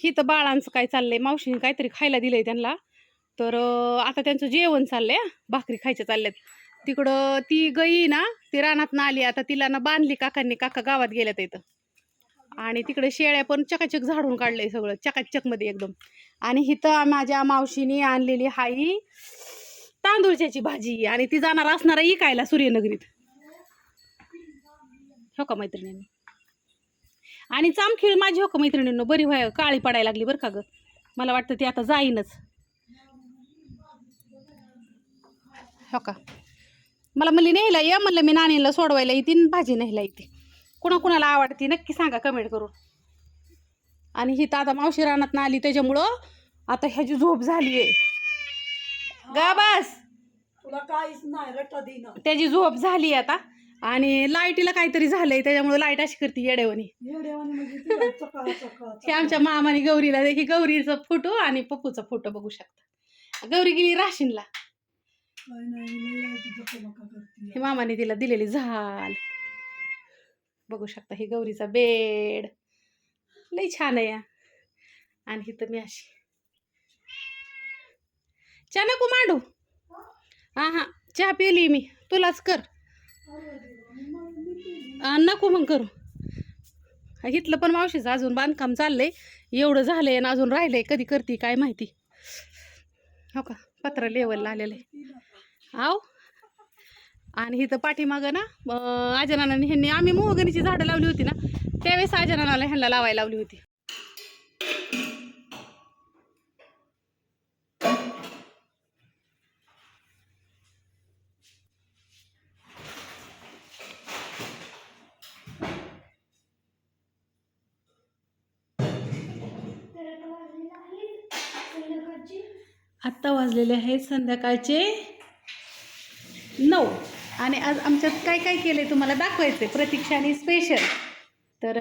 ही तर बाळांचं काय चाललंय मावशीने काहीतरी खायला दिलंय त्यांना. तर आता त्यांचं जेवण चाललंय भाकरी खायच्या चालल्यात. तिकडं ती गई ना ती रानात आली आता तिला ना बांधली काकांनी काका गावात गेल्यात इथं. आणि तिकडे शेळ्या पण चकाचक झाडून काढलंय सगळं चकाचकमध्ये एकदम. आणि हिथं माझ्या मावशीने आणलेली हाई तांदूळच्याची भाजी. आणि ती जाणार असणार इकायला सूर्यनगरीत. हो का मैत्रिणींनी? आणि चामखीळ माझी हो का मैत्रिणींनो? बरी व्हाय काळी पडायला लागली बरं का ग? मला वाटतं ती आता जाईनच. हो का? मला म्हणली न्यायला ये म्हणलं मी नाणीला सोडवायला येते भाजी न्यायला येते. कुणा कुणाला आवडते नक्की सांगा कमेंट करून. आणि ही तर आता मावशी रानात आली त्याच्यामुळं आता ह्याची झोप झाली आहे गा बस. तुला काहीच नाही देणं त्याची झोप झाली आता. आणि लाईटीला काहीतरी झालंय त्याच्यामुळे लाइट अशी करते येड्यावानी. म्हणजे हे आमच्या मामाने गौरीला हे गौरीचा फोटो आणि पप्पूचा फोटो बघू शकता. गौरी गेली राशीनला. हे मामाने तिला दिलेली झाल. बघू शकता ही गौरीचा बेड. लई छान आहे या. आणि इथं मी अशी. चहा नको मांडू. हा? हा चहा पिली मी. तुलाच कर. नको मग करू. हा, इथलं पण मावशीचं अजून बांधकाम चाललंय. एवढं झालंय आणि अजून राहिलंय. कधी करते काय माहिती. हो का? पत्र लेवलला आलेलं आहे. आव आणि इथं पाठीमागं ना अं, आजनानाने ह्यांनी आम्ही मोहगणीची झाडं लावली होती ना त्यावेळेस आजनानाला ह्यांना लावायला लावली होती. आत्ता वाजलेले आहेत संध्याकाळचे नऊ. आणि आज आमच्यात काय काय केलं आहे तुम्हाला दाखवायचं आहे प्रतीक्षाने स्पेशल तर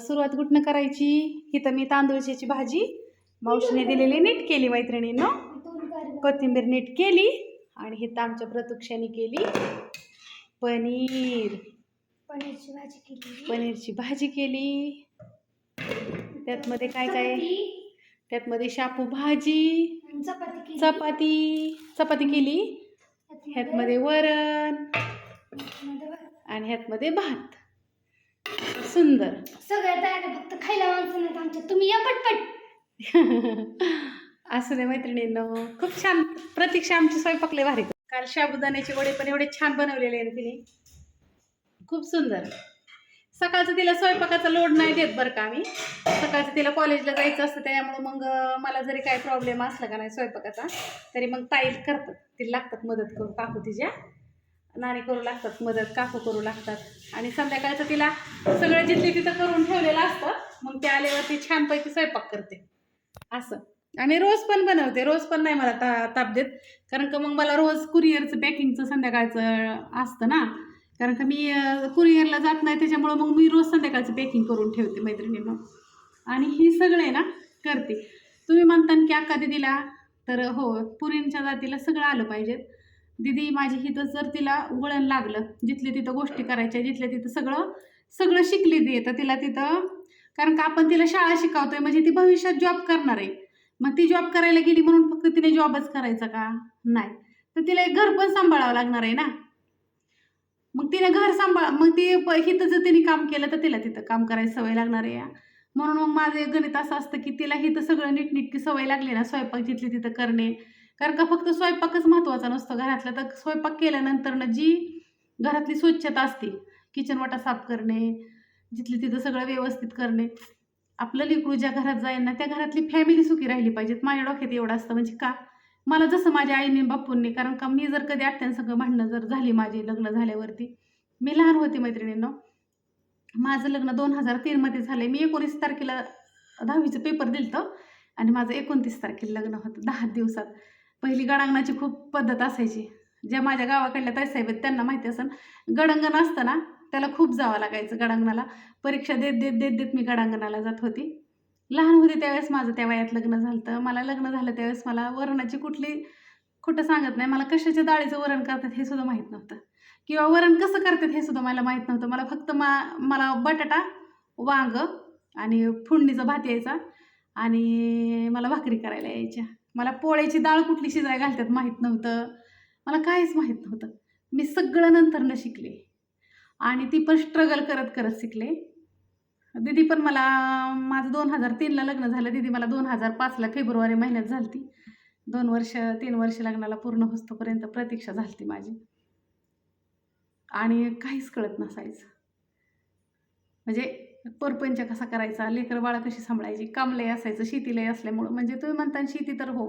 सुरुवात कुठनं करायची? इथं मी तांदूळची भाजी. मावशीने दिलेली नीट केली मैत्रिणींनो. कोथिंबीर नीट केली. आणि इथं आमच्या प्रतीक्षाने केली. पनीर. पनीरची भाजी केली. पनीरची भाजी केली. त्यातमध्ये काय काय? त्यातमध्ये शापू भाजी चपाती चपाती चपाती केली. ह्यातमध्ये वरण. आणि ह्यातमध्ये भात. सुंदर. सगळं तयार आहे, फक्त खायला माणसं आमच्या तुम्ही या पटपट. असं नाही मैत्रिणींनो. खूप छान प्रतीक्षा आमची स्वयंपाक लय भारी. काल साबुदाण्याचे वडे पण एवढे छान बनवलेले आहे तिने. खूप सुंदर. सकाळचं तिला स्वयंपाकाचा लोड नाही देत बरं का आम्ही सकाळचं तिला कॉलेजला जायचं असतं त्यामुळं मग मला जरी काही प्रॉब्लेम असला का नाही स्वयंपाकाचा तरी मग ताई करतात. तिला लागतात मदत करू काकू तिच्या. नाणी करू लागतात मदत काकू करू लागतात. आणि संध्याकाळचं तिला सगळं जिथे तिथं करून ठेवलेलं असतं मग ते आल्यावरती छानपैकी स्वयंपाक करते. असं. आणि रोज पण बनवते रोज पण नाही मला ता ताप देत. कारण का मग मला रोज कुरिअरचं पॅकिंगचं संध्याकाळचं असतं ना कारण का मी कुरिअरला जात नाही त्याच्यामुळं मग मी रोज संध्याकाळचं पॅकिंग करून ठेवते मैत्रिणींना. आणि ही सगळे ना करते. तुम्ही म्हणता की अक्का दिदीला तर हो पुरींच्या जातीला सगळं आलं पाहिजे. दिदी माझी हिथं जर तिला वळण लागलं जिथले तिथं गोष्टी करायच्या जिथल्या तिथं सगळं सगळं शिकली ती तर तिला तिथं कारण का आपण तिला शाळा शिकवतोय म्हणजे ती भविष्यात जॉब करणार आहे. मग ती जॉब करायला गेली म्हणून फक्त तिने जॉबच करायचा का? नाही. तर तिला एक घर पण सांभाळावं लागणार आहे ना. मग तिने घर सांभाळ मग ती प- हिथं जर तिने काम केलं तर तिला तिथं काम करायची सवय लागणार आहे म्हणून मग माझं एक गणित असं असतं की तिला हिथं सगळं नीटनीटकी सवय लागली ना स्वयंपाक जिथली तिथं करणे. कारण का फक्त स्वयंपाकच महत्त्वाचा नसतो घरातला. तर स्वयंपाक केल्यानंतर ना जी घरातली स्वच्छता असते किचन वाटा साफ करणे जिथली तिथं सगळं व्यवस्थित करणे आपलं लेकरू ज्या घरात जाईल ना त्या घरातली फॅमिली सुखी राहिली पाहिजेत. माझ्या डोक्यात एवढं असतं. म्हणजे का? मला जसं माझ्या आईने बापूंनी कारण का मी जर कधी आत्यांसंग भांडणं जर झाली माझी लग्न झाल्यावरती मी लहान होते मैत्रिणींनो. माझं लग्न दोन हजार तीनमध्ये झालं मी एकोणीस तारखेला दहावीचं पेपर दिलं आणि माझं एकोणतीस तारखेला लग्न होतं दहा दिवसात. पहिली गडांगणाची खूप पद्धत असायची. ज्या माझ्या गावाकडल्या ताईसाहेब आहेत त्यांना माहिती असेल गडांगण असतं ना त्याला खूप जावं लागायचं गडांगणाला. परीक्षा देत देत देत देत मी गडांगणाला जात होती. लहान होते त्यावेळेस माझं त्या वयात लग्न झालं तर मला लग्न झालं त्यावेळेस मला वरणाची कुठली खोटं सांगत नाही. मला कशाच्या डाळीचं वरण करतात हे सुद्धा माहीत नव्हतं. किंवा वरण कसं करतात हे सुद्धा मला माहीत नव्हतं. मला फक्त मा मला बटाटा वांग आणि फोडणीचा भात यायचा आणि मला भाकरी करायला यायच्या. मला पोळ्याची डाळ कुठली शिजाय घालतात माहीत नव्हतं. मला काहीच माहीत नव्हतं. मी सगळं नंतरनं शिकले. आणि ती पण स्ट्रगल करत करत शिकले. दीदी पण मला माझं दोन हजार तीनला लग्न झालं. दीदी मला दोन हजार पाचला फेब्रुवारी महिन्यात झालती. दोन वर्ष तीन वर्ष लग्नाला पूर्ण होस्तोपर्यंत प्रतीक्षा झालती माझी. आणि काहीच कळत नसायचं. म्हणजे परपंच कसा करायचा लेकर बाळा कशी सांभाळायची कामलय असायचं शेतीलय असल्यामुळं. म्हणजे तुम्ही म्हणता शेती तर हो.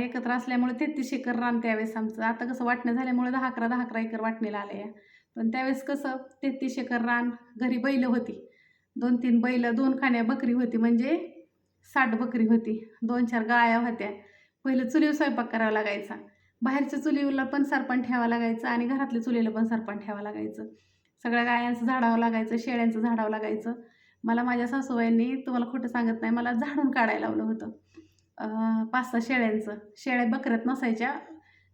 एकत्र असल्यामुळे तेहतीस एकर रान त्यावेळेस आमचं. आता कसं वाटणं झाल्यामुळे दहा अकरा दहा अकरा एकर वाटणीला आले आहे पण त्यावेळेस कसं तेहतीस एकर रान घरी बैल होती. दोन तीन बैल दोन खाण्या बकरी होती म्हणजे साठ बकरी होती. दोन चार गाया होत्या. पहिलं चुलीवर स्वयंपाक करावा लागायचा. बाहेरच्या चुलीला पण सरपण ठेवावं लागायचं आणि घरातल्या चुलीला पण सरपण ठेवावं लागायचं. सगळ्या गायांचं झाडावं लागायचं शेळ्यांचं झाडावं लागायचं. मला माझ्या सासूबाईंनी तुम्हाला खोटं सांगत नाही मला झाडून काढायला लावलं होतं. पाच सहा शेळ्यांचं. शेळ्या बकऱ्यात नसायच्या.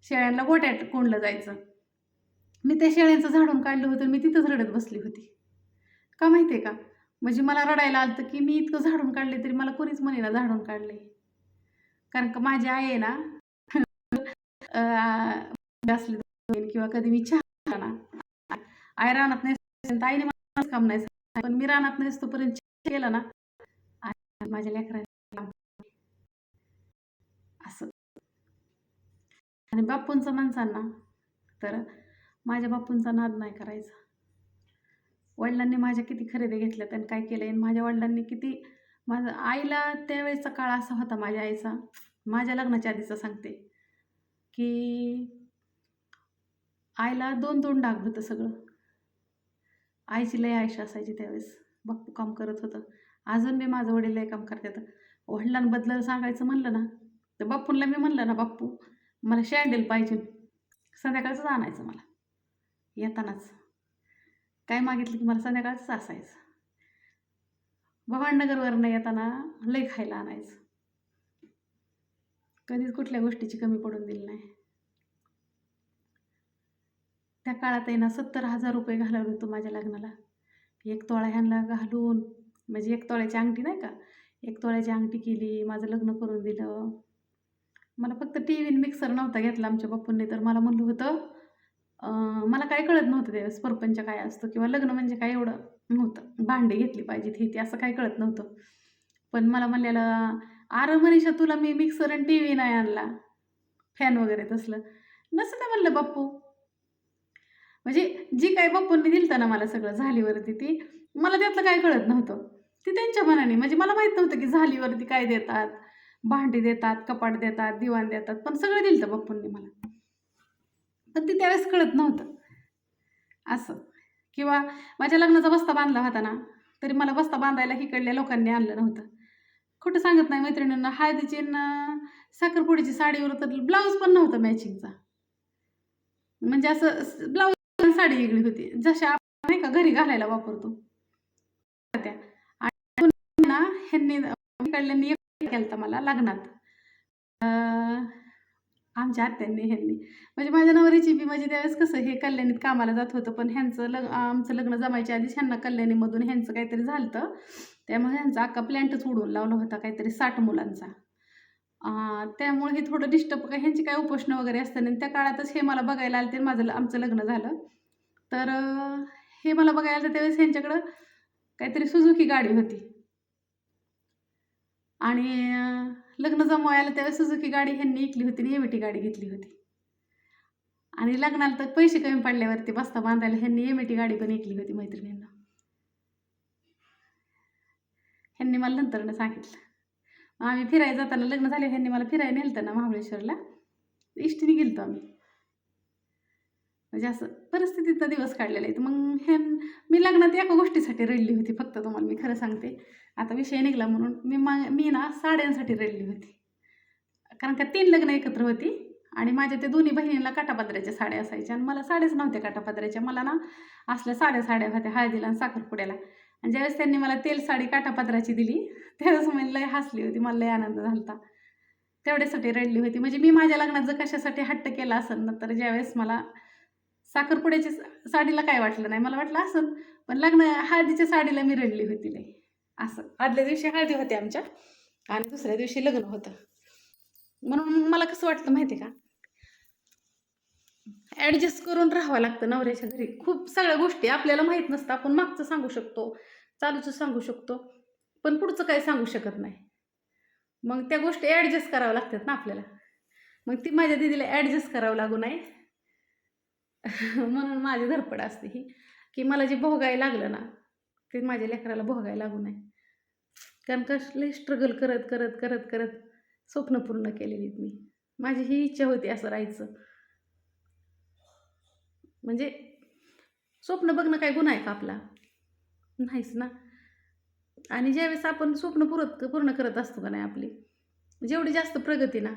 शेळ्यांना गोट्यात कोंडलं जायचं. मी त्या शेळ्यांचं झाडून काढलं होतं मी तिथंच रडत बसली होती. का माहिती आहे का? म्हणजे मला रडायला आलं की मी इतकं झाडून काढले तरी मला कोणीच म्हणेना झाडून काढले. कारण का माझी आई आहे ना असले किंवा कधी मी चहा केला ना आई रानात नाही आईने मला काम नाही पण मी रानात नाही तोपर्यंत केला ना माझ्या लेकरांना असं. आणि बापूंचं माणसांना तर माझ्या बापूंचा नाद नाही करायचा. वडिलांनी माझ्या किती खरेदी घेतल्या त्यांनी काय केलं आणि माझ्या वडिलांनी किती माझं आईला त्यावेळेचा काळ असा होता माझ्या आईचा. माझ्या लग्नाच्या आधीचा सांगते. की आईला दोन दोन डाग होतं सगळं. आईची लय आयुष्य असायची त्यावेळेस. बाप्पू काम करत होतं. अजून मी माझं वडील लय काम करतात. वडिलांबद्दल सांगायचं म्हणलं ना तर बाप्पूंना मी म्हणलं ना बाप्पू मला शँडल पाहिजे. संध्याकाळचंच आणायचं मला. येतानाच. काय मागितलं की मला संध्याकाळचं असायचं भवाननगरवरनं येताना लय खायला आणायचं. कधीच कुठल्या गोष्टीची कमी पडून दिली नाही. त्या काळात आहे ना सत्तर हजार रुपये घालवले होतो माझ्या लग्नाला. एक तोळा ह्यांना घालून म्हणजे एक तोळ्याची अंगठी नाही का? एक तोळ्याची अंगठी केली माझं लग्न करून दिलं. मला फक्त टी व्ही मिक्सर नव्हता घेतला आमच्या पप्पूंनी तर मला म्हणलं होतं मला काय कळत नव्हतं त्यावेळेस परपंच काय असतो किंवा लग्न म्हणजे काय एवढं नव्हतं. भांडे घेतली पाहिजेत हे ते असं काय कळत नव्हतं. पण मला म्हणलेलं अरे मनीषा तुला मी मिक्सर आणि टी व्ही नाही आणला. फॅन वगैरे तसलं. नसं ते म्हणलं बाप्पू. म्हणजे जी काय बाप्पूंनी दिलं ना मला सगळं झालीवरती ती मला त्यातलं काय कळत नव्हतं. ती त्यांच्या मनाने म्हणजे मला माहीत नव्हतं की झालीवरती काय देतात. भांडी देतात कपाट देतात दिवाण देतात पण सगळं दिलं बाप्पूंनी मला. पण ते त्यावेळेस कळत नव्हतं. असं. किंवा माझ्या लग्नाचा बस्ता बांधला होता ना तरी मला बस्ता बांधायला इकडल्या लोकांनी आणलं नव्हतं. खोटं सांगत नाही मैत्रिणींना हळदीची न साखरपुडीची साडीवर तर ब्लाऊज पण नव्हता मॅचिंगचा. म्हणजे असं ब्लाऊज साडी वेगळी होती. जशा आपण नाही का घरी घालायला वापरतो. त्या. आणि ना ह्यांनी इकडल्यांनी केलं मला लग्नात. अं, आमच्या आत्यांनी ह्यांनी. म्हणजे माझ्या नवरीची बी म्हणजे त्यावेळेस कसं हे कल्याणीत कामाला जात होतं पण ह्यांचं लग आमचं लग्न जमायच्या आधीच ह्यांना कल्याणीमधून ह्यांचं काहीतरी झालं होतं त्यामुळे ह्यांचा अख्खा प्लॅन्टच उडवून लावला होता काहीतरी साठ मुलांचा. त्यामुळे हे थोडं डिस्टर्ब काय ह्यांची काय उपोषणं वगैरे असतं आणि त्या काळातच हे मला बघायला आले ते माझं आमचं लग्न झालं. तर हे मला बघायला आलं त्यावेळेस ह्यांच्याकडं काहीतरी सुझुकी गाडी होती. आणि लग्न जमवायला त्यावेळेस सुझुकी गाडी ह्यांनी ऐकली होती आणि एमिटी गाडी घेतली होती. आणि लग्नाला तर पैसे कमी पडल्यावरती बस्ता बांधायला ह्यांनी एमिटी गाडी पण ऐकली होती मैत्रिणींना. ह्यांनी मला नंतरनं सांगितलं. आम्ही फिरायला जाताना लग्न झाले ह्यांनी मला फिरायला नेलं ना महाबळेश्वरला. इष्टीने गेलतो आम्ही. म्हणजे असं परिस्थितीचा दिवस काढलेला आहे. तर मग हे मी लग्नात एका गोष्टीसाठी रडली होती फक्त तुम्हाला मी खरं सांगते. आता विषय निघाला म्हणून मी मा मी ना साड्यांसाठी रडली होती. कारण का तीन लग्न एकत्र होती आणि माझ्या त्या दोन्ही बहिणींना काटापदऱ्याच्या साड्या असायच्या आणि मला साड्याच नव्हत्या काटापदऱ्याच्या मला ना असल्या साड्या साड्या होत्या हळदीला आणि साखरपुड्याला. आणि ज्यावेळेस त्यांनी मला तेल साडी काटापदराची दिली त्यावेळेस मी लय हसली होती. मला लय आनंद झाला होता तेवढ्यासाठी रडली होती. म्हणजे मी माझ्या लग्नात जर कशासाठी हट्ट केला असेल ना तर ज्यावेळेस मला साखरपुड्याची साडीला काय वाटलं नाही? मला वाटलं असं. पण लग्न हळदीच्या साडीला मी रडली होती नाही असं. आदल्या दिवशी हळदी होते आमच्या. आणि दुसऱ्या दिवशी लग्न होतं. म्हणून मला कसं वाटतं माहिती आहे का? ॲडजस्ट करून राहावं लागतं नवऱ्याच्या घरी. खूप सगळ्या गोष्टी आपल्याला माहीत नसतं आपण मागचं सांगू शकतो. चालूचं सांगू शकतो. पण पुढचं काही सांगू शकत नाही. मग त्या गोष्टी ॲडजस्ट कराव्या लागतात ना आपल्याला. मग ती माझ्या दिदीला ॲडजस्ट करावं लागू नये. म्हणून माझी धडपड असते ही. की मला जे भोगायला लागलं ना ते माझ्या लेकराला भोगायला लागू नये. कारण कसले स्ट्रगल करत करत करत करत स्वप्न पूर्ण केलेली मी. माझी ही इच्छा होती असं राहायचं. म्हणजे स्वप्न बघणं काय गुन्हा आहे का आपला? नाहीच ना. आणि ज्यावेळेस आपण स्वप्न पुरत पूर्ण करत असतो का नाही आपली जेवढी जास्त प्रगती ना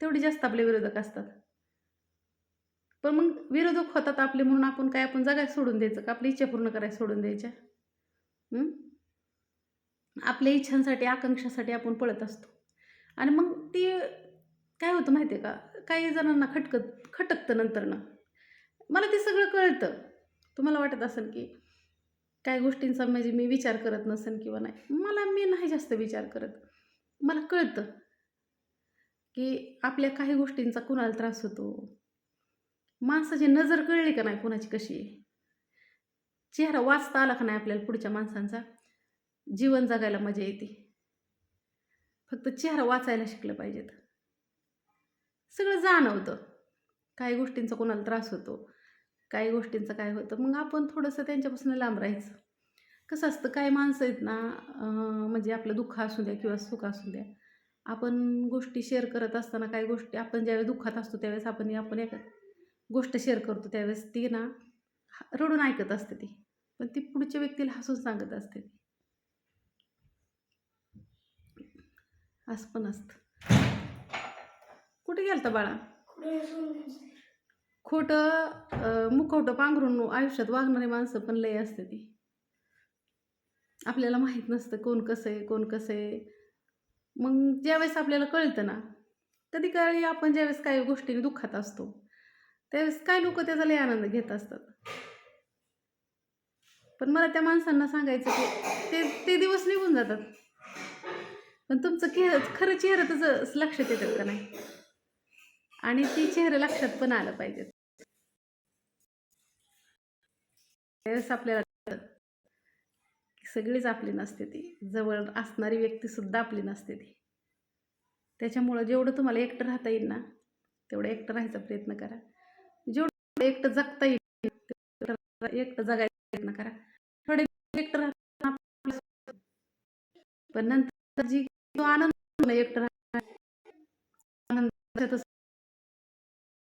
तेवढी जास्त आपले विरोधक असतात. पण मग विरोधक होतात आपले म्हणून आपण काय आपण जगायला सोडून द्यायचं का? आपली इच्छा पूर्ण करायला सोडून द्यायच्या. आपल्या इच्छांसाठी आकांक्षासाठी आपण पळत असतो. आणि मग ती काय होतं माहिती आहे का? काही जणांना खटकत खटकतं नंतरनं. मला ते सगळं कळतं. तुम्हाला वाटत असेल की काय गोष्टींचा म्हणजे मी विचार करत नसेल किंवा नाही. मला मी नाही जास्त विचार करत. मला कळतं की आपल्या काही गोष्टींचा कुणाला त्रास होतो. माणसाची नजर कळली का नाही कुणाची कशी? आहे चेहरा वाचता आला का नाही आपल्याला पुढच्या माणसांचा? जीवन जगायला मजा येते. फक्त चेहरा वाचायला शिकलं पाहिजेत. सगळं जाणवतं. काही गोष्टींचा कोणाला त्रास होतो. काही गोष्टींचं काय होतं. मग आपण थोडंसं त्यांच्यापासून लांब राहायचं. कसं असतं काही माणसं आहेत ना म्हणजे आपलं दुःख असू द्या किंवा सुख असू द्या. आपण गोष्टी शेअर करत असताना काही गोष्टी आपण ज्यावेळेस दुःखात असतो त्यावेळेस आपण आपण एक गोष्ट शेअर करतो त्यावेळेस ती ना रडून ऐकत असते ती. पण ती पुढच्या व्यक्तीला हसून सांगत असते ती. असं पण असतं. कुठे गेलता बाळा? खोटं मुखवटं पांघरून आयुष्यात वागणारी माणसं पण लय असते ती. आपल्याला माहीत नसतं कोण कसं आहे कोण कसं आहे. मग ज्यावेळेस आपल्याला कळतं ना कधी काळी आपण ज्यावेळेस काही गोष्टीने दुःखात असतो त्यावेळेस काय लोक त्याचा लय आनंद घेत असतात. पण मला त्या माणसांना सांगायचं की ते ते दिवस निघून जातात. पण तुमचं चेहरा खरं चेहरा त्याचं लक्षात येतात का नाही? आणि ती चेहरा लक्षात पण आलं पाहिजेत त्यावेळेस आपल्याला सगळीच आपली नसते ती. जवळ असणारी व्यक्ती सुद्धा आपली नसते ती. त्याच्यामुळं जेवढं तुम्हाला एकटं राहता येईल ना तेवढं एकटं राहायचा प्रयत्न करा. जेवढं एकटं जगता येईल एकटं जगायचा प्रयत्न करा. थोडे एकटं पण नंतर जी तो आनंद एकटं राहणार आनंद